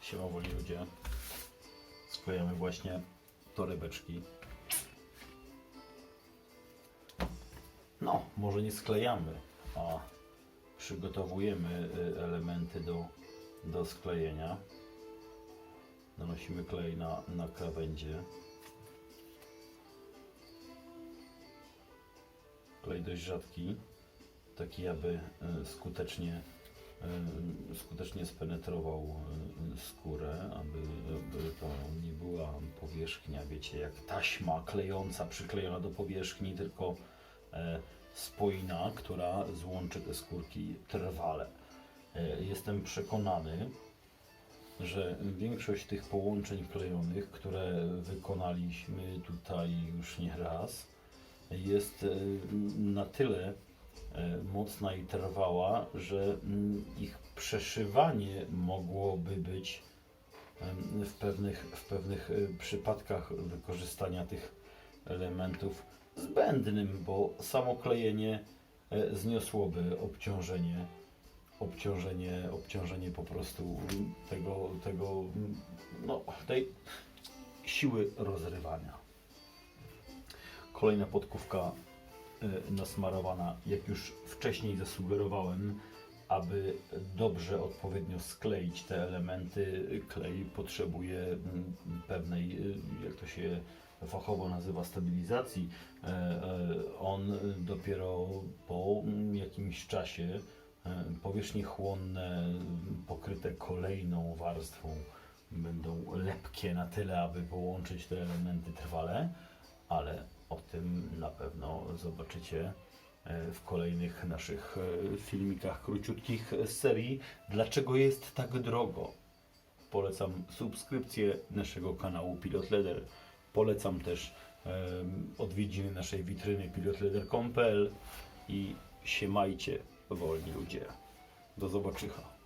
Siema woli ludzie. Sklejamy właśnie torebeczki. No, może nie sklejamy, a przygotowujemy y, elementy do, do sklejenia. Nanosimy klej na, na krawędzie. Klej dość rzadki, taki aby y, skutecznie y, skutecznie spenetrował skórę, aby, aby to nie była powierzchnia, wiecie, jak taśma klejąca, przyklejona do powierzchni, tylko e, która złączy te skórki trwale. E, Jestem przekonany, że większość tych połączeń klejonych, które wykonaliśmy tutaj już nie raz, jest e, na tyle e, mocna i trwała, że mm, ich przeszywanie mogłoby być w pewnych, w pewnych e, przypadkach wykorzystania tych elementów zbędnym, bo samo klejenie e, zniosłoby obciążenie, obciążenie, obciążenie po prostu tego, tego no, tej siły rozrywania. Kolejna podkówka y, nasmarowana, jak już wcześniej zasugerowałem, aby dobrze, odpowiednio skleić te elementy, klej potrzebuje mm, pewnej, y, jak to się fachowo nazywa, stabilizacji. E, e, On dopiero po mm, jakimś czasie e, powierzchnie chłonne, pokryte kolejną warstwą, będą lepkie na tyle, aby połączyć te elementy trwale, ale o tym na pewno zobaczycie w kolejnych naszych e, filmikach króciutkich z serii Dlaczego jest tak drogo? Polecam subskrypcję naszego kanału Pilot Leather. Polecam też em, odwiedziny naszej witryny pilotleder.pl i siemajcie wolni ludzie. Do zobaczycha.